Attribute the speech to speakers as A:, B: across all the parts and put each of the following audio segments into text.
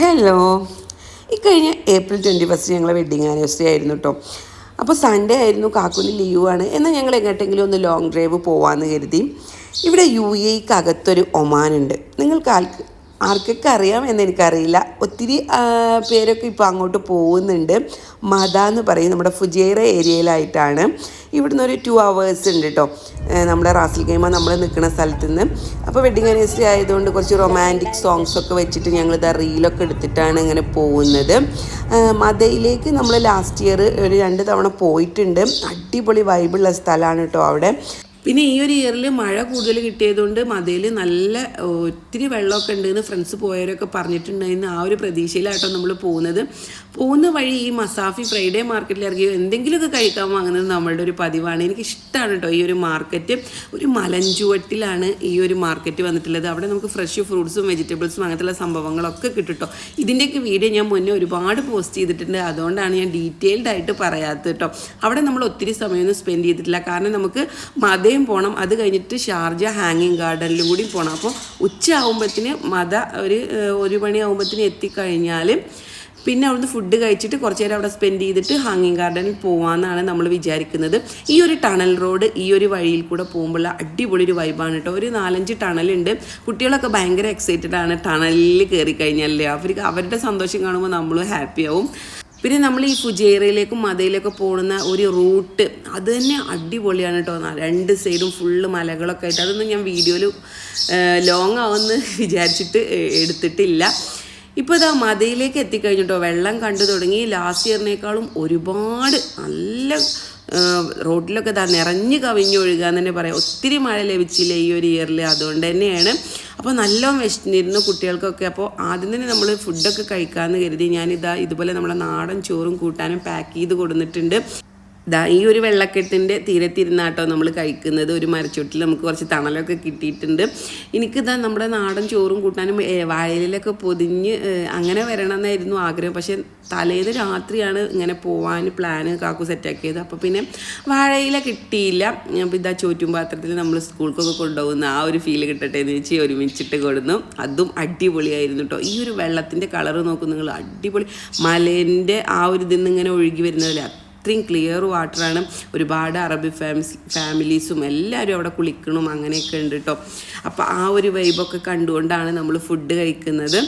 A: Hello ഇക്കഴിഞ്ഞ April twenty first ഞങ്ങളെ wedding anniversary ആയിരുന്നു കേട്ടോ അപ്പോൾ സൺഡേ ആയിരുന്നു കാക്കുന് ലീവാണ് എന്നാൽ ഞങ്ങൾ എങ്ങോട്ടെങ്കിലും ഒന്ന് ലോങ് ഡ്രൈവ് പോവാമെന്ന് കരുതി. ഇവിടെ യു എക്കകത്തൊരു ഒമാനുണ്ട്. നിങ്ങൾക്ക് ആൾക്ക് ആർക്കൊക്കെ അറിയാം എന്നെനിക്കറിയില്ല ഒത്തിരി പേരൊക്കെ ഇപ്പോൾ അങ്ങോട്ട് പോകുന്നുണ്ട്. മദ എന്ന് പറയും. നമ്മുടെ ഫുജേറ ഏരിയയിലായിട്ടാണ്. ഇവിടുന്ന് ഒരു ടു അവേഴ്സ് ഉണ്ട് കേട്ടോ നമ്മുടെ റാസിൽ ഗെയിമ നമ്മൾ നിൽക്കുന്ന സ്ഥലത്ത് നിന്ന് അപ്പോൾ വെഡിങ് ആനിവേഴ്സറി ആയതുകൊണ്ട് കുറച്ച് റൊമാന്റിക് സോങ്സ് ഒക്കെ വെച്ചിട്ട് ഞങ്ങൾ ഇതാ റീലൊക്കെ എടുത്തിട്ടാണ് ഇങ്ങനെ പോകുന്നത്. മതയിലേക്ക് നമ്മൾ ലാസ്റ്റ് ഇയർ ഒരു രണ്ട് തവണ പോയിട്ടുണ്ട്. അടിപൊളി വൈബുള്ള സ്ഥലമാണ് കേട്ടോ അവിടെ. പിന്നെ ഈ ഒരു ഇയറിൽ മഴ കൂടുതൽ കിട്ടിയതുകൊണ്ട് മതയിൽ നല്ല ഒത്തിരി വെള്ളമൊക്കെ ഉണ്ടെന്ന് ഫ്രണ്ട്സ് പോയവരൊക്കെ പറഞ്ഞിട്ടുണ്ടായിരുന്നു. ആ ഒരു പ്രതീക്ഷയിലാട്ടോ നമ്മൾ പോകുന്നത്. പോകുന്ന വഴി ഈ മസാഫി ഫ്രൈഡേ മാർക്കറ്റിൽ ഇറങ്ങി എന്തെങ്കിലുമൊക്കെ കഴിക്കാൻ വാങ്ങുന്നത് നമ്മളുടെ ഒരു പതിവാണ്. എനിക്ക് ഇഷ്ടമാണ് കേട്ടോ ഈ ഒരു മാർക്കറ്റ് ഒരു മലഞ്ചുവട്ടിലാണ് ഈ ഒരു മാർക്കറ്റ് വന്നിട്ടുള്ളത്. അവിടെ നമുക്ക് ഫ്രഷ് ഫ്രൂട്ട്സും വെജിറ്റബിൾസും അങ്ങനത്തെ സംഭവങ്ങളൊക്കെ കിട്ടും ഇതിന്റെയൊക്കെ വീഡിയോ ഞാൻ മുന്നേ ഒരുപാട് പോസ്റ്റ് ചെയ്തിട്ടുണ്ട്. അതുകൊണ്ടാണ് ഞാൻ ഡീറ്റെയിൽഡ് ആയിട്ട് പറയാത്തത് കേട്ടോ അവിടെ നമ്മൾ ഒത്തിരി സമയമൊന്നും സ്പെൻഡ് ചെയ്തിട്ടില്ല. കാരണം നമുക്ക് മതയും പോകണം അത് കഴിഞ്ഞിട്ട് ഷാർജ ഹാങ്ങിങ് ഗാർഡനിലും കൂടി പോകണം അപ്പോൾ ഉച്ച ആകുമ്പോഴത്തിന് മത ഒരു ഒരു മണി ആകുമ്പോഴത്തിന് എത്തിക്കഴിഞ്ഞാൽ പിന്നെ അവിടുന്ന് ഫുഡ് കഴിച്ചിട്ട് കുറച്ച് നേരം അവിടെ സ്പെൻഡ് ചെയ്തിട്ട് ഹാങ്ങിങ് ഗാർഡനിൽ പോകാമെന്നാണ് നമ്മൾ വിചാരിക്കുന്നത്. ഈ ഒരു ടണൽ റോഡ് ഈ ഒരു വഴിയിൽ കൂടെ പോകുമ്പോഴുള്ള അടിപൊളി ഒരു വൈബാണ് കേട്ടോ. ഒരു നാലഞ്ച് ടണലുണ്ട് കുട്ടികളൊക്കെ ഭയങ്കര എക്സൈറ്റഡ് ആണ് ടണലിൽ കയറി കഴിഞ്ഞാലേ അവർക്ക് അവരുടെ സന്തോഷം കാണുമ്പോൾ നമ്മളും ഹാപ്പി ആവും. പിന്നെ നമ്മൾ ഈ ഫുജേറയിലേക്കും മതയിലേക്കും പോകുന്ന ഒരു റൂട്ട് അത് തന്നെ അടിപൊളിയാണ് കേട്ടോ രണ്ട് സൈഡും ഫുള്ള് മലകളൊക്കെ ആയിട്ട്. അതൊന്നും ഞാൻ വീഡിയോയിൽ ലോങ് ആവുമെന്ന് വിചാരിച്ചിട്ട് എടുത്തിട്ടില്ല. ഇപ്പോൾ ഇതാ മതയിലേക്ക് എത്തിക്കഴിഞ്ഞിട്ടോ വെള്ളം കണ്ടു തുടങ്ങി. ലാസ്റ്റ് ഇയറിനേക്കാളും ഒരുപാട് നല്ല റോഡിലൊക്കെ ഇതാ നിറഞ്ഞു എന്ന് തന്നെ പറയാം. ഒത്തിരി മഴ ലഭിച്ചില്ല ഈ ഒരു ഇയറിൽ അതുകൊണ്ട് തന്നെയാണ് അപ്പോൾ നല്ലോണം വിശന്നിരുന്നു കുട്ടികൾക്കൊക്കെ. അപ്പോൾ ആദ്യം തന്നെ നമ്മൾ ഫുഡൊക്കെ കഴിക്കാമെന്ന് കരുതി ഞാനിതാ ഇതുപോലെ നമ്മുടെ നാടൻ ചോറും കൂട്ടാനും പാക്ക് ചെയ്ത് കൊടുത്തിട്ടുണ്ട് ദാ ഈ ഒരു വെള്ളക്കെട്ടിന്റെ തീരത്തിരുന്നാട്ടോ നമ്മൾ കഴിക്കുന്നത്. ഒരു മരച്ചുട്ടിൽ നമുക്ക് കുറച്ച് തണലൊക്കെ കിട്ടിയിട്ടുണ്ട്. എനിക്കിതാ നമ്മുടെ നാടൻ ചോറും കൂട്ടാനും വയലിലൊക്കെ പൊതിഞ്ഞ് അങ്ങനെ വരണം എന്നായിരുന്നു ആഗ്രഹം. പക്ഷേ തലേന്ന് രാത്രിയാണ് ഇങ്ങനെ പോവാൻ പ്ലാന് കാക്കു സെറ്റാക്കിയത്. അപ്പോൾ പിന്നെ വാഴയില കിട്ടിയില്ല. അപ്പോൾ ഇതാ ചോറ്റും പാത്രത്തിൽ നമ്മൾ സ്കൂൾക്കൊക്കെ കൊണ്ടുപോകുന്ന ആ ഒരു ഫീൽ കിട്ടട്ടെ എന്ന് വെച്ച് ഒരുമിച്ചിട്ട് കൊടുന്നു. അതും അടിപൊളിയായിരുന്നു കേട്ടോ ഈ ഒരു വെള്ളത്തിന്റെ കളറ് നോക്കും നിങ്ങൾ അടിപൊളി. മലേന്റെ ആ ഒരു ഇതിൽ നിന്ന് ഇങ്ങനെ ഒഴുകി വരുന്നതല്ലേ അത്രയും ക്ലിയർ വാട്ടറാണ് ഒരുപാട് അറബി ഫാമിസ് ഫാമിലീസും എല്ലാവരും അവിടെ കുളിക്കണം അങ്ങനെയൊക്കെ ഉണ്ട് കേട്ടോ അപ്പോൾ ആ ഒരു വൈബൊക്കെ കണ്ടുകൊണ്ടാണ് നമ്മൾ ഫുഡ് കഴിക്കുന്നത്.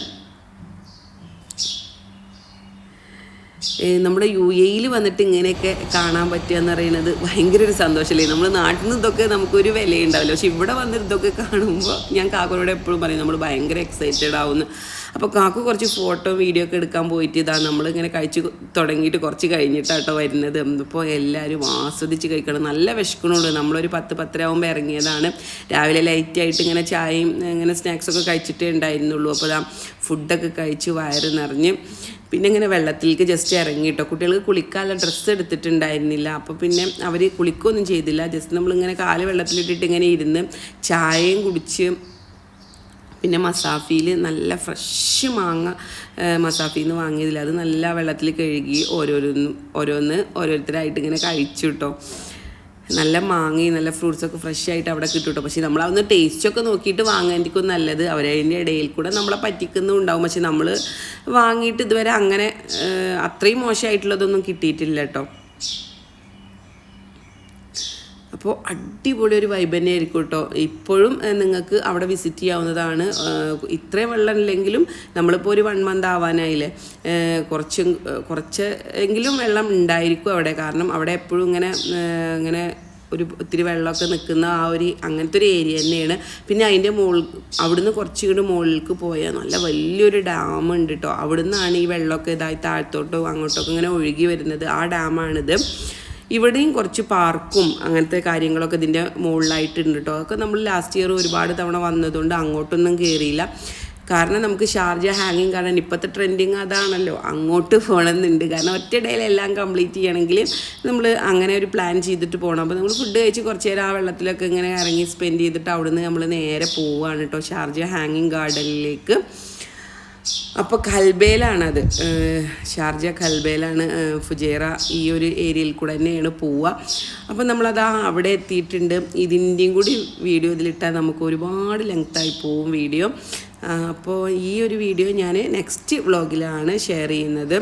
A: നമ്മുടെ യു എയിൽ വന്നിട്ട് ഇങ്ങനെയൊക്കെ കാണാൻ പറ്റുക എന്ന് പറയുന്നത് ഭയങ്കര ഒരു സന്തോഷമല്ലേ നമ്മൾ നാട്ടിൽ നിന്ന് ഇതൊക്കെ നമുക്കൊരു വിലയുണ്ടാവില്ല. പക്ഷെ ഇവിടെ വന്നിട്ട് ഇതൊക്കെ കാണുമ്പോൾ ഞാൻ കാക്കനോട് എപ്പോഴും പറയും നമ്മൾ ഭയങ്കര എക്സൈറ്റഡ് ആവുന്നു. അപ്പോൾ കാക്കു കുറച്ച് ഫോട്ടോ വീഡിയോ ഒക്കെ എടുക്കാൻ പോയിട്ട് ഇതാ നമ്മളിങ്ങനെ കഴിച്ച് തുടങ്ങിയിട്ട് കുറച്ച് കഴിഞ്ഞിട്ടാട്ടോ വരുന്നത്. ഇപ്പോൾ എല്ലാവരും ആസ്വദിച്ച് കഴിക്കണം. നല്ല വിശക്കണുള്ളൂ. നമ്മളൊരു പത്ത് പത്തരയാകുമ്പോൾ ഇറങ്ങിയതാണ്. രാവിലെ ലൈറ്റ് ആയിട്ട് ഇങ്ങനെ ചായയും ഇങ്ങനെ സ്നാക്സൊക്കെ കഴിച്ചിട്ടേ ഉണ്ടായിരുന്നുള്ളൂ. അപ്പോൾ ആ ഫുഡൊക്കെ കഴിച്ച് വയറ് നിറഞ്ഞ് പിന്നെ ഇങ്ങനെ വെള്ളത്തിലേക്ക് ജസ്റ്റ് ഇറങ്ങി കേട്ടോ കുട്ടികൾക്ക് കുളിക്കാനുള്ള ഡ്രസ്സ് എടുത്തിട്ടുണ്ടായിരുന്നില്ല. അപ്പോൾ പിന്നെ അവർ കുളിക്കുകയൊന്നും ചെയ്തില്ല. ജസ്റ്റ് നമ്മളിങ്ങനെ കാൽ വെള്ളത്തിലിട്ടിട്ട് ഇങ്ങനെ ഇരുന്ന് ചായയും കുടിച്ച് പിന്നെ മസാഫിയിൽ നല്ല ഫ്രഷ് മാങ്ങ മസാഫിയിൽ നിന്ന് വാങ്ങിയതിൽ. അത് നല്ല വെള്ളത്തിൽ കഴുകി ഓരോരോന്ന് ഓരോന്ന് ഓരോരുത്തരായിട്ട് ഇങ്ങനെ കഴിച്ചു കേട്ടോ നല്ല മാങ്ങയും നല്ല ഫ്രൂട്ട്സൊക്കെ ഫ്രഷ് ആയിട്ട് അവിടെ കിട്ടും കേട്ടോ പക്ഷേ നമ്മൾ അതൊന്ന് ടേസ്റ്റൊക്കെ നോക്കിയിട്ട് വാങ്ങാനായിരിക്കും നല്ലത്. അവരതിന്റെ ഇടയിൽ കൂടെ നമ്മളെ പറ്റിക്കുന്നും ഉണ്ടാവും. പക്ഷെ നമ്മൾ വാങ്ങിയിട്ട് ഇതുവരെ അങ്ങനെ അത്രയും മോശമായിട്ടുള്ളതൊന്നും കിട്ടിയിട്ടില്ല കേട്ടോ അപ്പോൾ അടിപൊളി ഒരു വൈബ് തന്നെ ആയിരിക്കും കേട്ടോ. ഇപ്പോഴും നിങ്ങൾക്ക് അവിടെ വിസിറ്റ് ചെയ്യാവുന്നതാണ്. ഇത്രയും വെള്ളം ഇല്ലെങ്കിലും നമ്മളിപ്പോൾ ഒരു വൺ മന്ത് ആവാനായില്ലേ. കുറച്ചും കുറച്ച് കുറച്ച് എങ്കിലും വെള്ളം ഉണ്ടായിരിക്കും അവിടെ. കാരണം അവിടെ എപ്പോഴും ഇങ്ങനെ ഇങ്ങനെ ഒരു ഒത്തിരി വെള്ളമൊക്കെ നിൽക്കുന്ന ആ ഒരു അങ്ങനത്തെ ഒരു ഏരിയ തന്നെയാണ്. പിന്നെ അതിന്റെ മോൾ അവിടുന്ന് കുറച്ചും കൂടി മുകളിലേക്ക് പോയാൽ നല്ല വലിയൊരു ഡാം ഉണ്ട് കേട്ടോ. അവിടുന്നാണ് ഈ വെള്ളമൊക്കെ ഇതായി താഴത്തോട്ടോ അങ്ങോട്ടൊക്കെ ഇങ്ങനെ ഒഴുകി വരുന്നത്. ആ ഡാമാണിത് ഇവിടെയും കുറച്ച് പാർക്കും അങ്ങനത്തെ കാര്യങ്ങളൊക്കെ ഇതിന്റെ മുകളിലായിട്ടുണ്ട് കേട്ടോ അതൊക്കെ നമ്മൾ ലാസ്റ്റ് ഇയർ ഒരുപാട് തവണ വന്നതുകൊണ്ട് അങ്ങോട്ടൊന്നും കയറിയില്ല കാരണം നമുക്ക് ഷാർജ ഹാങ്ങിങ് കാണാൻ ഇപ്പോഴത്തെ ട്രെൻഡിങ് അതാണല്ലോ. അങ്ങോട്ട് പോകണമെന്നുണ്ട് കാരണം ഒറ്റ എല്ലാം കംപ്ലീറ്റ് ചെയ്യണമെങ്കിൽ നമ്മൾ അങ്ങനെ ഒരു പ്ലാൻ ചെയ്തിട്ട് പോകണം അപ്പോൾ നമ്മൾ ഫുഡ് കഴിച്ച് കുറച്ച് നേരം ആ വെള്ളത്തിലൊക്കെ ഇങ്ങനെ ഇറങ്ങി സ്പെൻഡ് ചെയ്തിട്ട് അവിടുന്ന് നമ്മൾ നേരെ പോവുകയാണ് കേട്ടോ ഷാർജ ഹാങ്ങിങ് ഗാർഡനിലേക്ക് അപ്പോൾ അത് ഷാർജ ഖൽബേലാണ് ഫുജേറ ഈ ഒരു ഏരിയയിൽ കൂടെ തന്നെയാണ് പോവുക. അപ്പോൾ ആ അവിടെ എത്തിയിട്ടുണ്ട്. ഇതിന്റെയും കൂടി വീഡിയോ ഇതിലിട്ടാൽ നമുക്ക് ഒരുപാട് ലെങ്ത്തായി പോവും വീഡിയോ. അപ്പോൾ ഈ ഒരു വീഡിയോ ഞാൻ നെക്സ്റ്റ് വ്ളോഗിലാണ് ഷെയർ ചെയ്യുന്നത്.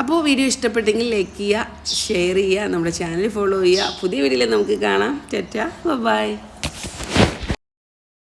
A: അപ്പോൾ വീഡിയോ ഇഷ്ടപ്പെട്ടെങ്കിൽ ലൈക്ക് ചെയ്യുക ഷെയർ ചെയ്യുക നമ്മുടെ ചാനൽ ഫോളോ ചെയ്യുക. പുതിയ വീഡിയോയിൽ നമുക്ക് കാണാം. ടെറ്റ ബൈ